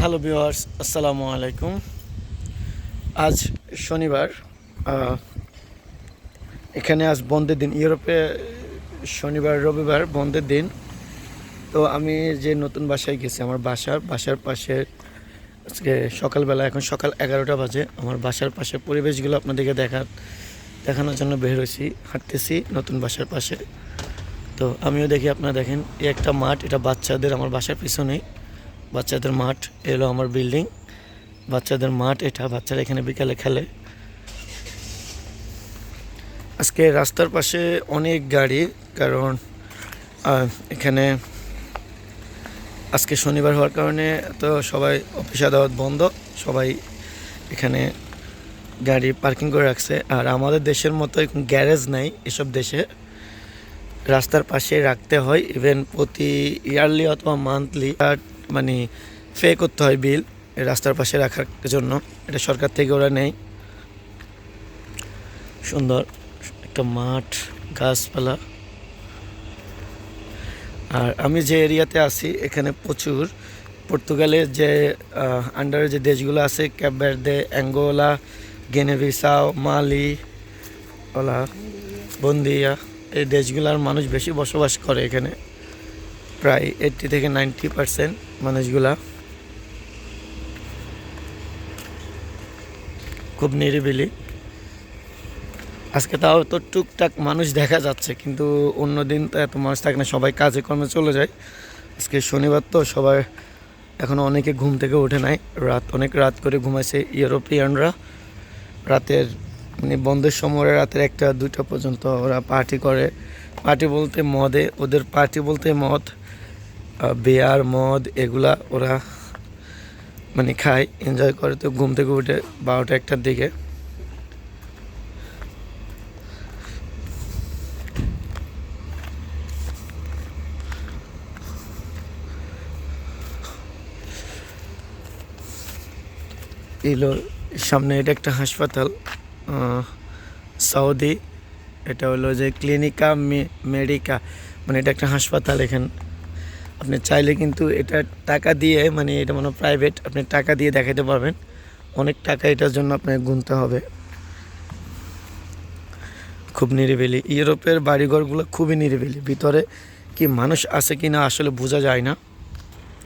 Hello viewers আসসালামু আলাইকুম আজ শনিবার এখানে আজ বন্ধের দিন। ইউরোপে শনিবার, রবিবার বন্ধের দিন। তো আমি যে নতুন বাসায় গেছি, আমার বাসার বাসার পাশে আজকে সকালবেলা, এখন সকাল এগারোটা বাজে। আমার বাসার পাশে পরিবেশগুলো আপনাদেরকে দেখা, দেখানোর জন্য বের হয়েছি, হাঁটতেছি নতুন বাসার পাশে। তো আমিও দেখি আপনারা দেখেন, এই একটা মাঠ, এটা বাচ্চাদের, আমার বাসার পিছনেই। বাচ্চাদের মাঠ, এলো আমার বিল্ডিং বাচ্চাদের মাঠ, এটা বাচ্চারা এখানে বিকালে খেলে। আজকে রাস্তার পাশে অনেক গাড়ি, কারণ এখানে আজকে শনিবার হওয়ার কারণে তো সবাই অফিস আদালত বন্ধ। সবাই এখানে গাড়ি পার্কিং করে রাখছে। আর আমাদের দেশের মতো এখন গ্যারেজ নাই এসব দেশে। রাস্তার পাশে রাখতে হয় ইভেন প্রতি ইয়ারলি অথবা মান্থলি মানে পে করতে হয় বিল রাস্তার পাশে রাখার জন্য। এটা সরকার থেকে ওরা নেই সুন্দর একটা মাঠ, গাছপালা। আর আমি যে এরিয়াতে আছি, এখানে প্রচুর। পর্তুগালের যে আন্ডারে যে দেশগুলো আছে ক্যাবভার্দে অ্যাঙ্গোলা, গেনেভিসাও, মালি, ওলা, বন্দিয়া, এই দেশগুলোর মানুষ বেশি বসবাস করে এখানে। প্রায় এইটটি থেকে নাইনটি পার্সেন্ট মানুষগুলা খুব নিরিবিলি। আজকে তাও তো টুকটাক মানুষ দেখা যাচ্ছে, কিন্তু অন্য দিন তো এত মানুষ থাকে না, সবাই কাজে কর্মে চলে যায়। আজকে শনিবার তো সবাই এখনও অনেকে ঘুম থেকে ওঠে নাই। রাত, অনেক রাত করে ঘুমাইছে ইউরোপিয়ানরা। রাতের মানে বন্ধের সময়, রাতের একটা দুটো পর্যন্ত ওরা পার্টি করে। পার্টি বলতে মদে, ওদের পার্টি বলতে মদ বেয়ার মদ, এগুলা ওরা মানে খায় এনজয় করে তো ঘুম থেকে উঠে বারোটা একটার দিকে। এলো সামনে এটা একটা হাসপাতাল সৌদি। এটা হলো যে ক্লিনিকা মেডিকা মানে এটা একটা হাসপাতাল এখানে। আপনি চাইলে কিন্তু এটা টাকা দিয়ে মানে এটা মানে প্রাইভেট আপনি টাকা দিয়ে দেখাতে পারবেন। অনেক টাকা এটার জন্য আপনাকে গুনতে হবে। খুব নিরিবিলি। ইউরোপের বাড়িঘরগুলো খুবই নিরিবিলি। ভিতরে কি মানুষ আছে কি না আসলে বোঝা যায় না।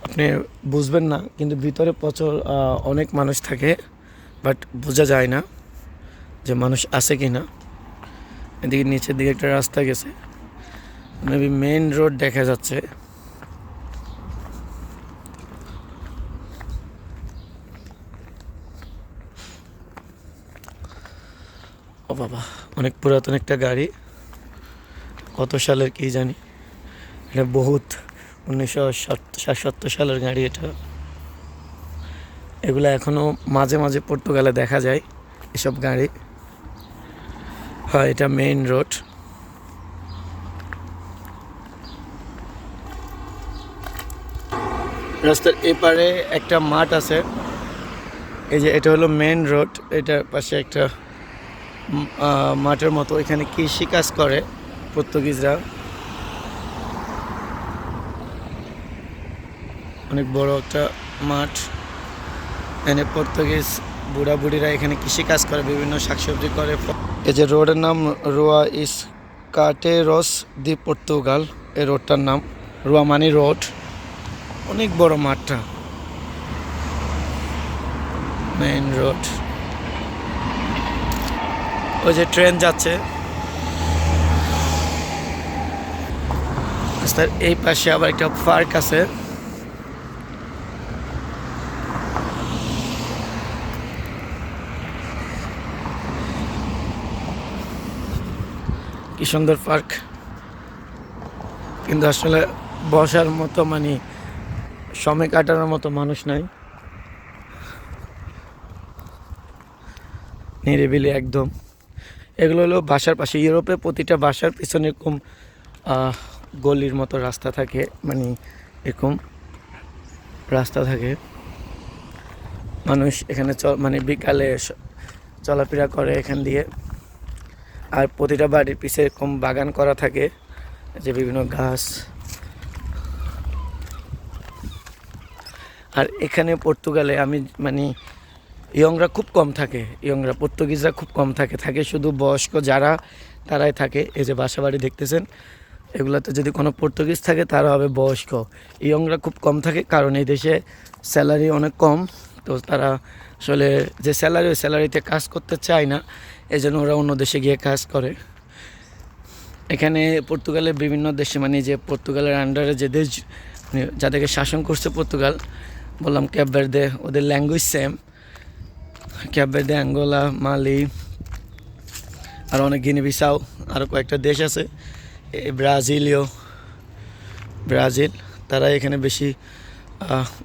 আপনি বুঝবেন না, কিন্তু ভিতরে প্রচুর অনেক মানুষ থাকে, বাট বোঝা যায় না যে মানুষ আছে কি না এদিকে নিচের দিকে একটা রাস্তা গেছে। মেবি মেইন রোড দেখা যাচ্ছে। ও বাবা, অনেক পুরাতন একটা গাড়ি। কত সালের কি জানি। এটা বহুত উনিশশো সালের গাড়ি এটা। এগুলো এখনও মাঝে মাঝে পর্তুগালে দেখা যায় এসব গাড়ি। হয়, এটা মেইন রোড রাস্তার এপারে একটা মাঠ আছে। এই যে এটা হলো মেইন রোড এটার পাশে একটা মাঠের মতো। এখানে কৃষি কাজ করে পর্তুগিজরা। অনেক বড় একটা মাঠ। এখানে পর্তুগিজ বুড়া বুড়িরা এখানে কৃষি কাজ করে, বিভিন্ন শাকসবজি করে। এই যে রোডের নাম রোয়া ইস কাটেরস দি পর্তুগাল। এই রোডটার নাম রোয়া মানি রোড। অনেক বড় মাঠটা। মেইন রোড ওই যে ট্রেন যাচ্ছে। রাস্তার এই পাশে আবার একটা পার্ক আছে। কি সুন্দর পার্ক। কিন্তু আসলে বসার মতো মানে সময় কাটানোর মতো মানুষ নাই। নিরিবিলি একদম। এগুলো হলো বাসার পাশে। ইউরোপে প্রতিটা বাসার পিছনে এরকম গলির মতো রাস্তা থাকে। মানে এরকম রাস্তা থাকে। মানুষ এখানে চ মানে বিকালে চলাফেরা করে এখান দিয়ে। আর প্রতিটা বাড়ির পিছে এরকম বাগান করা থাকে যে বিভিন্ন গাছ। আর এখানে পর্তুগালে আমি মানে ইয়ংরা খুব কম থাকে, ইয়ংরা পর্তুগিজরা খুব কম থাকে। থাকে শুধু বয়স্ক যারা, তারাই থাকে। এই যে বাসা বাড়ি দেখতেছেন, এগুলোতে যদি কোনো পর্তুগিজ থাকে, তারা হবে বয়স্ক। ইয়ংরা খুব কম থাকে, কারণ এই দেশে স্যালারি অনেক কম। তো তারা আসলে যে স্যালারি ওই স্যালারিতে কাজ করতে চায় না এই জন্য ওরা অন্য দেশে গিয়ে কাজ করে। এখানে পর্তুগালের বিভিন্ন দেশে মানে যে পর্তুগালের আন্ডারে যে দেশ মানে যাদেরকে শাসন করছে পর্তুগাল, বললাম ক্যাবভার্দে ওদের language same Cape Verde Angola Mali, আর অনেক গিনি বিসাও আরও কয়েকটা দেশ আছে। ব্রাজিলীয়, ব্রাজিল তারা এখানে বেশি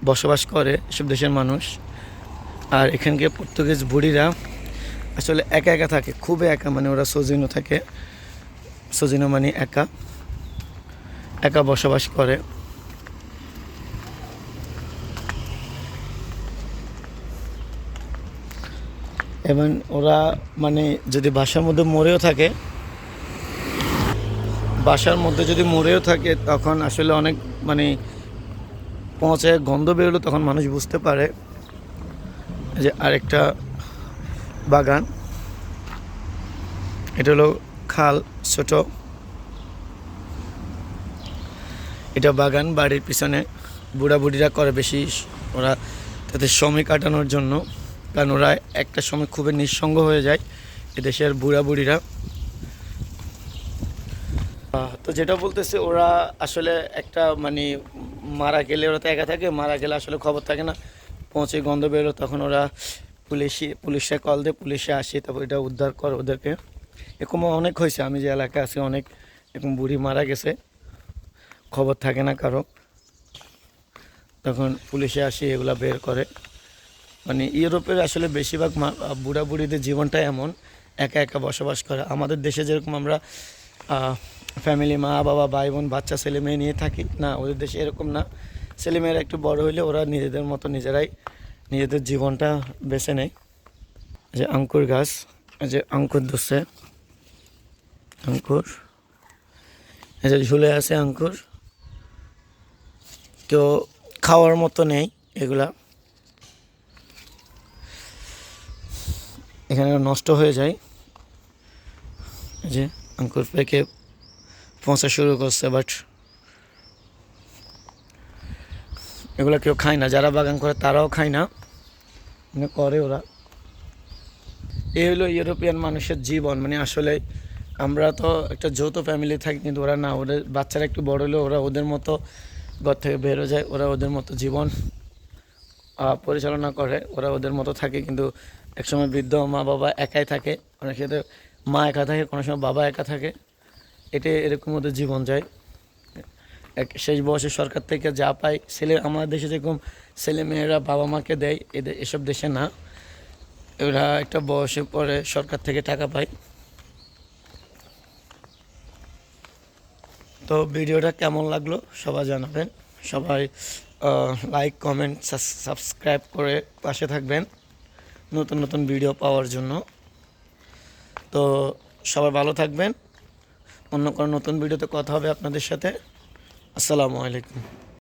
বসবাস করে এসব দেশের মানুষ। আর এখানকার পর্তুগিজ বুড়িরা আসলে একা একা থাকে খুবই একা মানে ওরা সজিনো থাকে। সজিনো মানে একা একা বসবাস করে। এবং ওরা মানে যদি বাসার মধ্যে মরেও থাকে, বাসার মধ্যে যদি মরেও থাকে, তখন আসলে অনেক মানে পৌঁছে গন্ধ বেরোলো তখন মানুষ বুঝতে পারে যে আরেকটা বাগান। এটা হলো খাল ছোট। এটা বাগান বাড়ির পিছনে বুড়া বুড়িরা করে বেশি ওরা তাদের সময় কাটানোর জন্য কারণ ওরা একটা সময় খুবই নিঃসঙ্গ হয়ে যায় এদেশের বুড়া বুড়িরা আহ, তো যেটা বলতেছে ওরা আসলে একটা মানে মারা গেলে ওরা তো একা থাকে, মারা গেলে আসলে খবর থাকে না। পৌঁছে গন্ধ বেরো তখন ওরা পুলিশে পুলিশে কল দেয় পুলিশে আসে, তারপর এটা উদ্ধার করে ওদেরকে। এরকম অনেক হয়েছে, আমি যে এলাকায় আছি অনেক, এরকম বুড়ি মারা গেছে। খবর থাকে না কারও। তখন পুলিশে আসে, এগুলা বের করে। মানে ইউরোপের আসলে বেশিরভাগ বুড়া বুড়িদের জীবনটা এমন, একা একা বসবাস করে। আমাদের দেশে যেরকম আমরা ফ্যামিলি মা, বাবা, ভাই, বোন, বাচ্চা, ছেলে, মেয়ে নিয়ে থাকি। না, ওদের দেশে এরকম না। ছেলে মেয়েরা একটু বড় হইলে ওরা নিজেদের মতো নিজেরাই নিজেদের জীবনটা বেছে নেয়। যে আঙ্কুর গাছ যে আঙ্কুর ধরছে। আঙ্কুর। যে ঝুলে আছে আঙ্কুর। কেউ খাওয়ার মতো নেই এগুলা। এখানে নষ্ট হয়ে যায়। যে আঙ্কুর পেকে পৌঁছা শুরু করছে বাট এগুলো কেউ খায় না। যারা বাগান করে তারাও খায় না। মানে করে ওরা। এই হলো ইউরোপিয়ান মানুষের জীবন। মানে আসলে আমরা তো একটা যৌথ ফ্যামিলি থাকি, কিন্তু ওরা না। ওদের বাচ্চারা একটু বড় হলে ওরা ওদের মতো ঘর থেকে বেরো যায়। ওরা ওদের মতো জীবন পরিচালনা করে। ওরা ওদের মতো থাকে, কিন্তু একসময় বৃদ্ধ মা বাবা একাই থাকে। অনেক ক্ষেত্রে মা একা থাকে, কোনো সময় বাবা একা থাকে। এটা এরকম ওদের জীবন যায়। এক শেষ বয়সে সরকার থেকে যা পায়, ছেলে আমাদের দেশে যেরকম ছেলে মেয়েরা বাবা মাকে দেয় এদের এসব দেশে না। এরা একটা বয়সে পরে সরকার থেকে টাকা পায়। তো ভিডিওটা কেমন লাগল সবাই জানাবেন। সবাই লাইক কমেন্ট সাবস্ক্রাইব করে পাশে থাকবেন নতুন নতুন ভিডিও পাওয়ার জন্য। তো সবাই ভালো থাকবেন। অন্য কোনো নতুন ভিডিওতে কথা হবে আপনাদের সাথে। আসসালামু আলাইকুম।